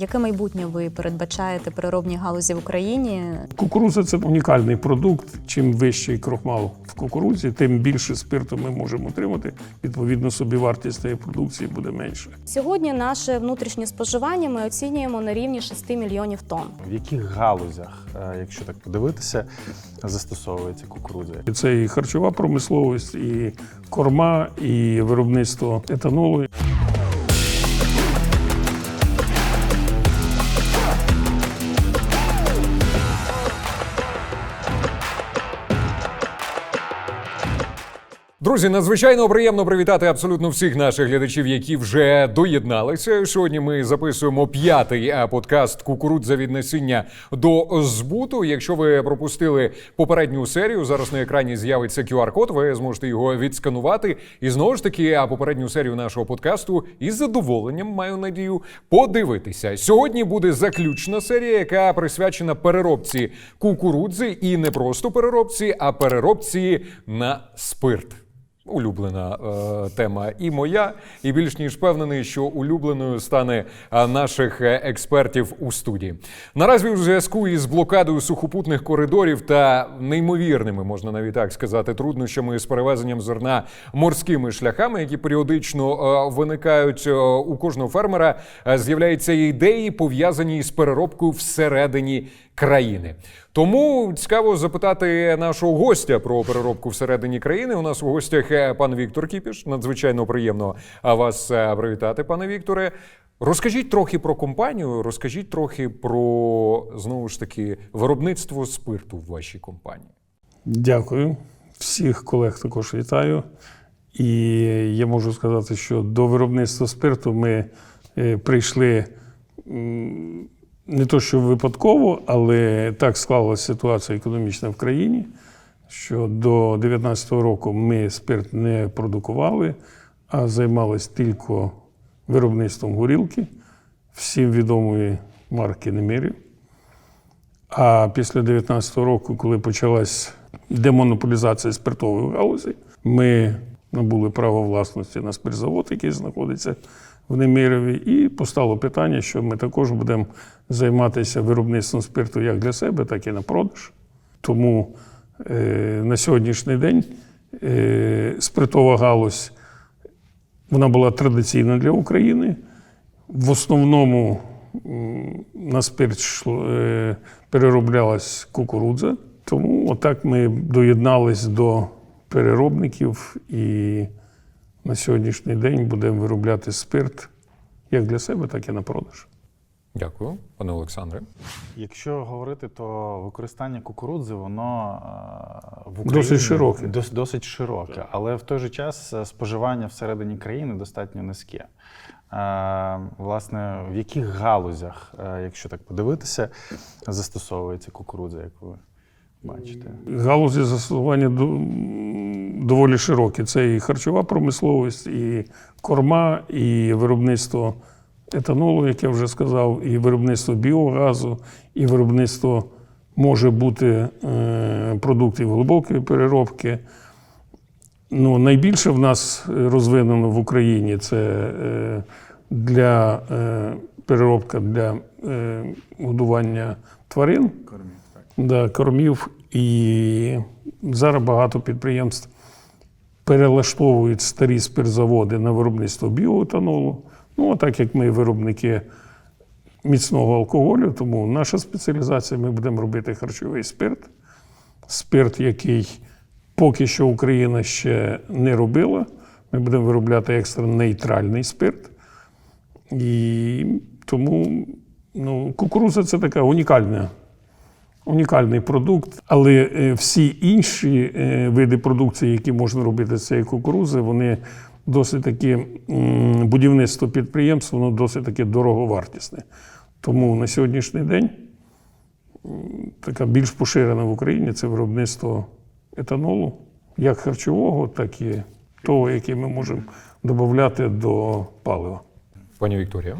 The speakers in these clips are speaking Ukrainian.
Яке майбутнє ви передбачаєте переробній галузі в Україні? Кукуруза це унікальний продукт. Чим вищий крохмал в кукурудзі, тим більше спирту ми можемо отримати. Відповідно, собівартість цієї продукції буде менше. Сьогодні наше внутрішнє споживання ми оцінюємо на рівні 6 мільйонів тонн. В яких галузях, е, якщо так подивитися, застосовується кукурудза? І Це і харчова промисловість, і корма, і виробництво етанолу. Друзі, надзвичайно приємно привітати абсолютно всіх наших глядачів, які вже доєдналися. Сьогодні ми записуємо п'ятий е, подкаст Кукурудза від насіння до збуту. Якщо ви пропустили попередню серію, зараз на екрані з'явиться QR-код. Ви зможете його відсканувати. І знову ж таки, а попередню серію нашого подкасту із задоволенням маю надію подивитися. Сьогодні буде заключна серія, яка присвячена переробці кукурудзи, і не просто переробці, а переробці на спирт. Улюблена е, тема і моя, і більш ніж впевнений, що улюбленою стане е, наших е, експертів у студії. Наразі у зв'язку із блокадою сухопутних коридорів та неймовірними, можна навіть так сказати, труднощами з перевезенням зерна морськими шляхами, які періодично е, виникають е, у кожного фермера, е, з'являються ідеї, пов'язані з переробкою всередині країни. Тому цікаво запитати нашого гостя про переробку всередині країни. У нас у гостях е, пан Віктор Кіпіш. Надзвичайно приємно вас е, привітати, пане Вікторе. Розкажіть трохи про компанію, розкажіть трохи про знову ж таки виробництво спирту в вашій компанії. Дякую. Всіх колег також вітаю. І я можу сказати, що до виробництва спирту ми е, прийшли не то, що випадково, але так склалася ситуація економічна в країні, що до 2019 року ми спирт не продукували, а займалися тільки виробництвом горілки, всім відомої марки Немирів. А після 2019 року, коли почалась демонополізація спиртової галузі, ми набули право власності на спиртзавод, який знаходиться в Немирові, і постало питання, що ми також будемо займатися виробництвом спирту як для себе, так і на продаж. Тому е, на сьогоднішній день е, спиртова галузь вона була традиційна для України. В основному на спирт е, перероблялась кукурудза. Тому отак ми доєднались до переробників і на сьогоднішній день будемо виробляти спирт як для себе, так і на продаж. Дякую, пане Олександре. Якщо говорити, то використання кукурудзи, воно е, в Україні Досить широке. Дос, досить широке, але в той же час е, споживання всередині країни достатньо низьке. Е, Власне, в яких галузях, якщо так подивитися, застосовується кукурудза, як ви бачите? Галузі застосування доволі широкі. Це і харчова промисловість, і корма, і виробництво етанолу, як я вже сказав, і виробництво біогазу, і виробництво може бути е, продуктів глибокої переробки. Ну, найбільше в нас розвинено в Україні це е, для е, переробка для годування тварин да, кормів. І зараз багато підприємств перелаштовують старі спиртзаводи на виробництво біоетанолу. Ну, а так як ми виробники міцного алкоголю, тому наша спеціалізація ми будемо робити харчовий спирт. Спирт, який поки що Україна ще не робила. Ми будемо виробляти екстра нейтральний спирт. І тому ну, кукуруза це така унікальна унікальний продукт, але е, всі інші е, види продукції, які можна робити з цієї кукурузи, вони досить таки будівництво підприємств, воно досить таки дороговартісне. Тому на сьогоднішній день така більш поширена в Україні це виробництво етанолу, як харчового, так і того, який ми можемо додати до палива. Пані Вікторія.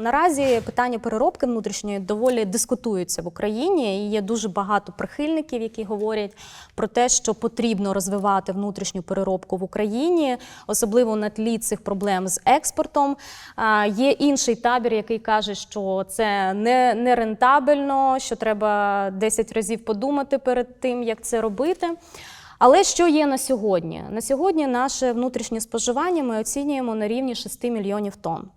Наразі питання переробки внутрішньої доволі дискутуються в Україні. І є дуже багато прихильників, які говорять про те, що потрібно розвивати внутрішню переробку в Україні, особливо на тлі цих проблем з експортом. А, Є інший табір, який каже, що це не, не рентабельно, що треба 10 разів подумати перед тим, як це робити. Але що є на сьогодні? На сьогодні наше внутрішнє споживання ми оцінюємо на рівні 6 мільйонів тонн.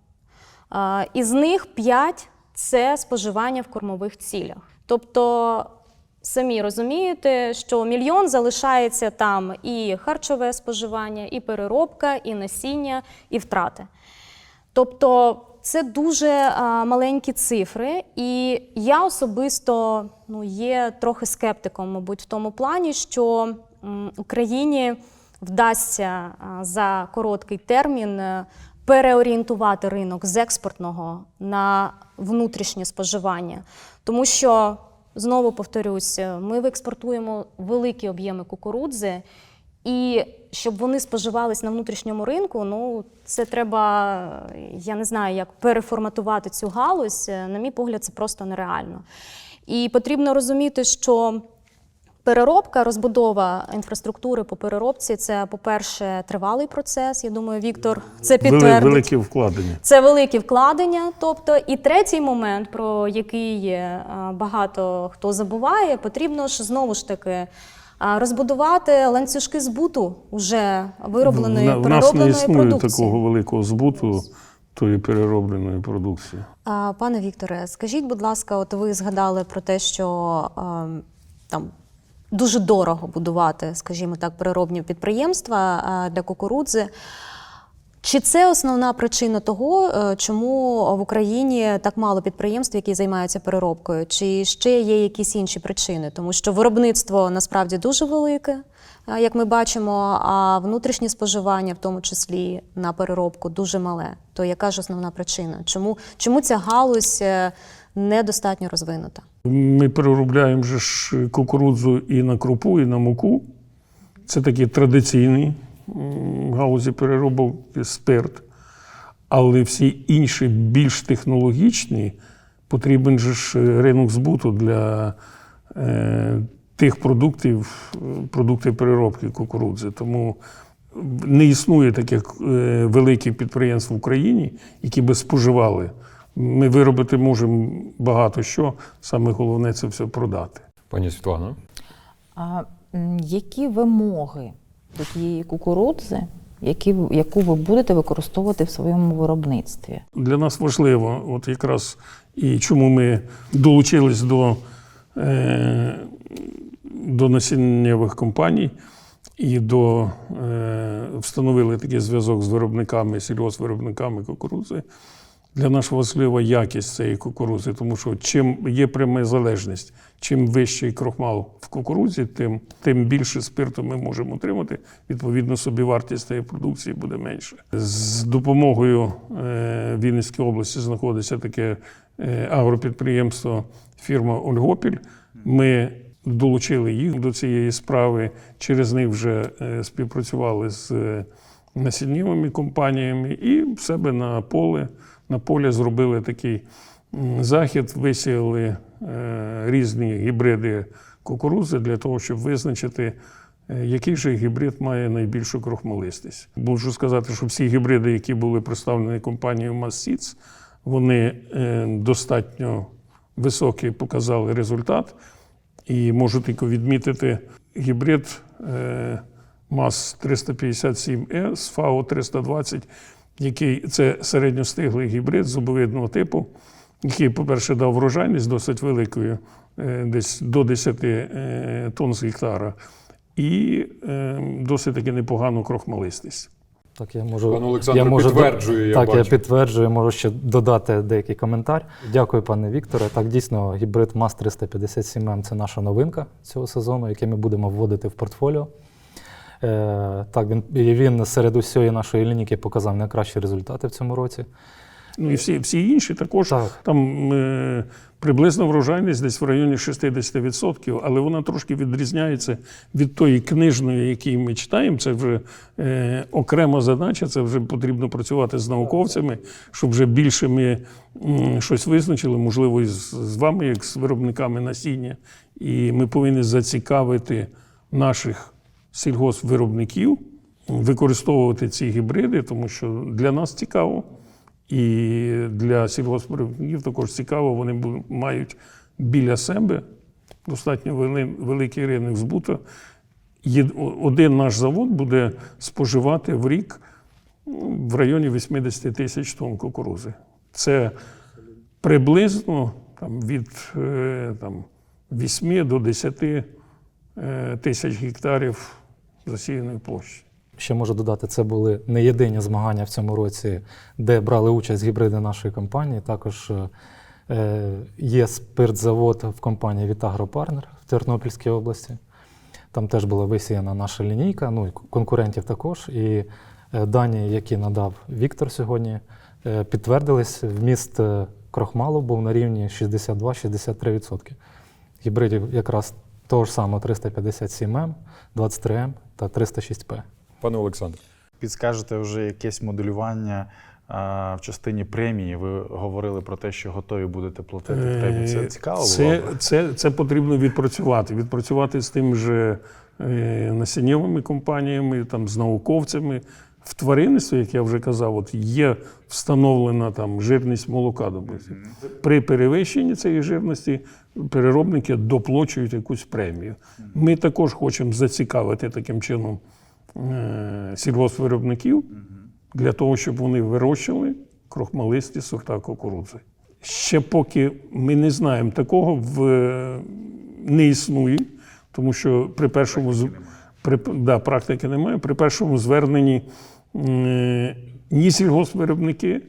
Із них 5 – це споживання в кормових цілях. Тобто, самі розумієте, що мільйон залишається там і харчове споживання, і переробка, і насіння, і втрати. Тобто це дуже маленькі цифри, і я особисто ну, є трохи скептиком, мабуть, в тому плані, що Україні вдасться за короткий термін переорієнтувати ринок з експортного на внутрішнє споживання. Тому що, знову повторюсь, ми експортуємо великі об'єми кукурудзи, і щоб вони споживались на внутрішньому ринку, ну це треба, я не знаю, як переформатувати цю галузь. На мій погляд, це просто нереально. І потрібно розуміти, що переробка, розбудова інфраструктури по переробці це, по-перше, тривалий процес. Я думаю, Віктор це підтвердить. велике вкладення. Це великі вкладення. Тобто, і третій момент, про який е, багато хто забуває, потрібно ж знову ж таки розбудувати ланцюжки збуту уже виробленої В, на- в нас не переробленої існує продукції. такого великого збуту тої переробленої продукції. Пане Вікторе, скажіть, будь ласка, от ви згадали про те, що ем, там дуже дорого будувати, скажімо так, переробні підприємства для кукурудзи. Чи це основна причина того, е, чому в Україні так мало підприємств, які займаються переробкою? Чи ще є якісь інші причини? Тому що виробництво насправді дуже велике, е, як ми бачимо, а внутрішнє споживання, в тому числі на переробку, дуже мале. То яка ж основна причина? Чому, чому ця галузь е, недостатньо розвинута? Ми переробляємо же ж кукурудзу і на крупу, і на муку. Це такі традиційні галузі переробок спирт. Але всі інші, більш технологічні, потрібен же ж ринок збуту для е, тих продуктів, продуктів переробки кукурудзи. Тому не існує таких е, великих підприємств в Україні, які би споживали. Ми виробити можемо багато що, саме головне це все продати. Пані Світлано. А які вимоги до тієї кукурудзи, які, яку ви будете використовувати в своєму виробництві? Для нас важливо, от якраз і чому ми долучились до, е, до насіннєвих компаній і до, е, встановили такий зв'язок з виробниками, сільгоспвиробниками кукурудзи. Для нас важлива якість цієї кукурудзи, тому що чим є пряма залежність, чим вищий крохмал в кукурудзі, тим, тим більше спирту ми можемо отримати. Відповідно, собівартість цієї продукції буде менше. З допомогою е, Вінницької області знаходиться таке е, агропідприємство фірма Ольгопіль. Ми долучили їх до цієї справи. Через них вже е, співпрацювали з насіннєвими компаніями і в себе на поле на полі зробили такий захід, висіяли е, різні гібриди кукурудзи для того, щоб визначити, е, який же гібрид має найбільшу крохмалистість. Можу сказати, що всі гібриди, які були представлені компанією Massseeds, вони е, достатньо високий показали результат. І можу тільки відмітити гібрид МАЗ 357Е з ФАО 320, який це середньостиглий гібрид зубовидного типу, який, по-перше, дав врожайність досить великою, е, десь до 10 е, тонн з гектара, і е, досить таки непогану крохмалистість. Так, я можу. Пан Олександр я можу, підтверджує, я Так, я бачу. підтверджую, можу ще додати деякий коментар. Дякую, пане Вікторе. Так, дійсно, гібрид МАЗ 357М це наша новинка цього сезону, який ми будемо вводити в портфоліо. Е, так, він, він серед усієї нашої лінійки показав найкращі результати в цьому році. Ну і всі, всі інші також Так. там е, приблизно врожайність десь в районі 60%, але вона трошки відрізняється від тої книжної, яку ми читаємо. Це вже е, окрема задача, це вже потрібно працювати з науковцями, щоб вже більше ми м, щось визначили, можливо, і з, з вами, як з виробниками насіння. І ми повинні зацікавити наших сільгоспвиробників використовувати ці гібриди, тому що для нас цікаво. І для сільгоспвиробників також цікаво, вони мають біля себе достатньо великий ринок збуту. Один наш завод буде споживати в рік в районі 80 тисяч тонн кукурузи. Це приблизно там, від е, там, 8 до 10 е, тисяч гектарів засіяної площі. Ще можу додати, це були не єдині змагання в цьому році, де брали участь гібриди нашої компанії. Також е, є спиртзавод в компанії Вітагропартнер в Тернопільській області. Там теж була висіяна наша лінійка, ну і конкурентів також. І е, дані, які надав Віктор сьогодні, е, підтвердились. Вміст е, крохмалу був на рівні 62-63%. Гібридів якраз того ж самого 357М, 23М та 306П. Пане Олександр. Підскажете вже якесь моделювання а, в частині премії. Ви говорили про те, що готові будете платити премію. Це Е, цікаво Це, це, це потрібно відпрацювати. Відпрацювати з тим же е, насіннєвими компаніями, там, з науковцями. В тваринництві, як я вже казав, от є встановлена там жирність молока. допустим. При перевищенні цієї жирності переробники доплачують якусь премію. Ми також хочемо зацікавити таким чином е, сільгоспвиробників для того, щоб вони вирощували крохмалисті сорта кукурудзи. Ще поки ми не знаємо такого, в, не існує, тому що при першому з- при, да, практики немає. При першому зверненні ні сільгоспвиробники,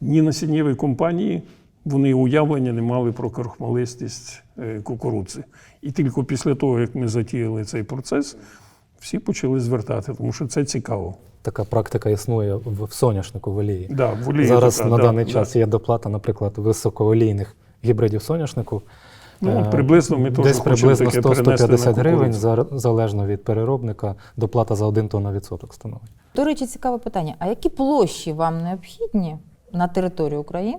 ні насіннєві компанії вони уявлення не мали про крохмалистість е, кукурудзи. І тільки після того, як ми затіяли цей процес, всі почали звертати, тому що це цікаво. Така практика існує в соняшнику в олії. Да, в олії Зараз така, на да, даний да. час є доплата, наприклад, високоолійних гібридів соняшнику. Ну, Е, приблизно ми теж Десь приблизно таке перенести 100-150 гривень, залежно від переробника, доплата за 1 тонна відсоток становить. До речі, цікаве питання: а які площі вам необхідні на території України,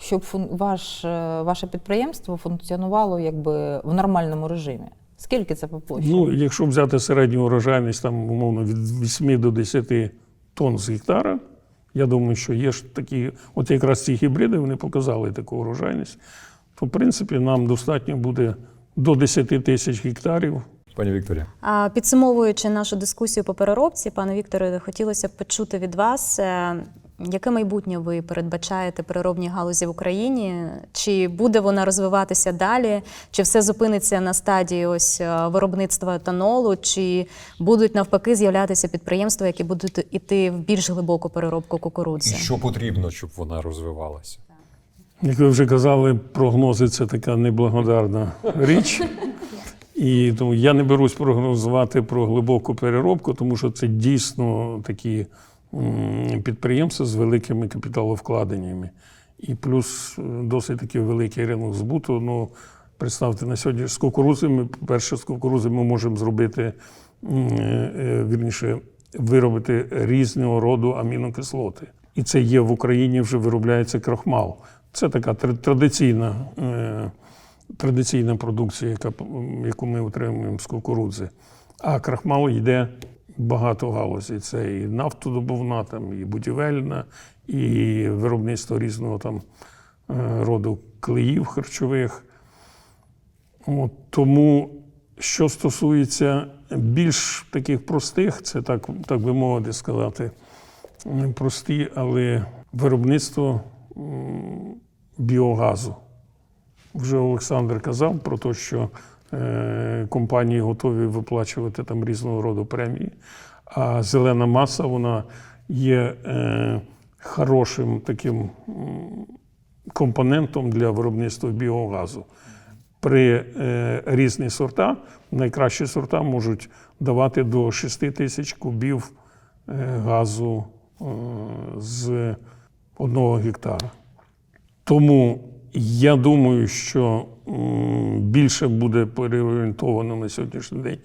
щоб ваш, е, ваше підприємство функціонувало якби в нормальному режимі? Скільки це по площі? Ну, якщо взяти середню урожайність, там, умовно, від 8 до 10 тонн з гектара, я думаю, що є ж такі, от якраз ці гібриди, вони показали таку урожайність, то, в принципі, нам достатньо буде до 10 тисяч гектарів. Пані Вікторія. А, Підсумовуючи нашу дискусію по переробці, пане Вікторе, хотілося б почути від вас, е, яке майбутнє ви передбачаєте переробній галузі в Україні? Чи буде вона розвиватися далі? Чи все зупиниться на стадії ось е, виробництва етанолу? Чи будуть навпаки з'являтися підприємства, які будуть іти в більш глибоку переробку І що потрібно, щоб вона розвивалася? Як ви вже казали, прогнози це така неблагодарна річ. І тому я не берусь прогнозувати про глибоку переробку, тому що це дійсно такі підприємства з великими капіталовкладеннями. І плюс е, досить такий великий ринок збуту. Ну, представте, на сьогодні з кукурузи, ми, перше, з кукурузи ми можемо зробити, е, е, вірніше, виробити різного роду амінокислоти. І це є в Україні вже виробляється крохмал. Це така традиційна, традиційна продукція, яку ми отримуємо з кукурудзи. А крахмал йде багато галузей. Це і нафтодобувна, там, і будівельна, і виробництво різного там е, роду клеїв харчових. От, тому, що стосується більш таких простих, це так, так би мовити сказати, прості, але виробництво біогазу. Вже Олександр казав про те, що компанії готові виплачувати там різного роду премії. А зелена маса вона є е, хорошим таким компонентом для виробництва біогазу. При е, різні сорта, найкращі сорта можуть давати до 6 тисяч кубів е, газу е, з одного гектара. Тому я думаю, що більше буде переорієнтовано на сьогоднішній день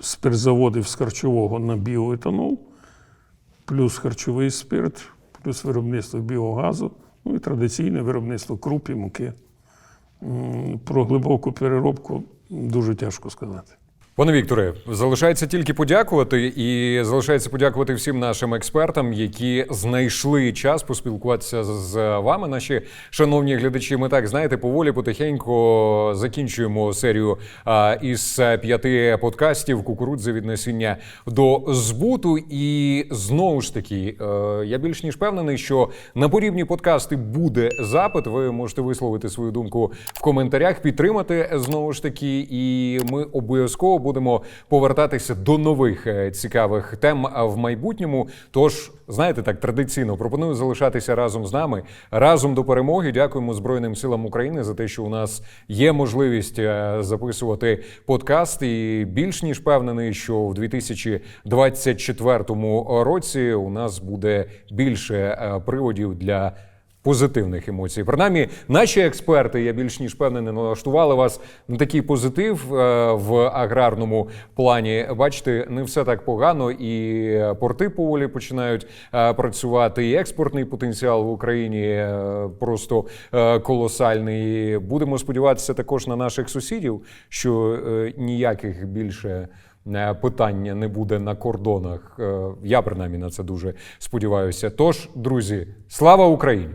спиртзаводів з харчового на біоетанол, плюс харчовий спирт, плюс виробництво біогазу, ну і традиційне виробництво круп і муки. Про глибоку переробку дуже тяжко сказати. Пане Вікторе, залишається тільки подякувати, і залишається подякувати всім нашим експертам, які знайшли час поспілкуватися з вами, наші шановні глядачі. Ми так знаєте, поволі потихеньку закінчуємо серію із п'яти подкастів кукурудзи від насіння до збуту. І знову ж таки, е, я більш ніж впевнений, що на подібні подкасти буде запит. Ви можете висловити свою думку в коментарях, підтримати знову ж таки, і ми обов'язково будемо повертатися до нових е, цікавих тем в майбутньому. Тож, знаєте, так традиційно пропоную залишатися разом з нами разом до перемоги. Дякуємо Збройним силам України за те, що у нас є можливість е, записувати подкаст. І більш ніж впевнений, що в 2024 році у нас буде більше е, приводів для. Позитивних емоцій. Принаймні, наші експерти, я більш ніж впевнений, налаштували вас на такий позитив е, в аграрному плані. Бачите, не все так погано, і порти поволі починають е, працювати, і експортний потенціал в Україні е, просто колосальний. Будемо сподіватися також на наших сусідів, що ніяких більше. Питання не буде на кордонах. Я принаймні на це дуже сподіваюся. Тож, друзі, слава Україні!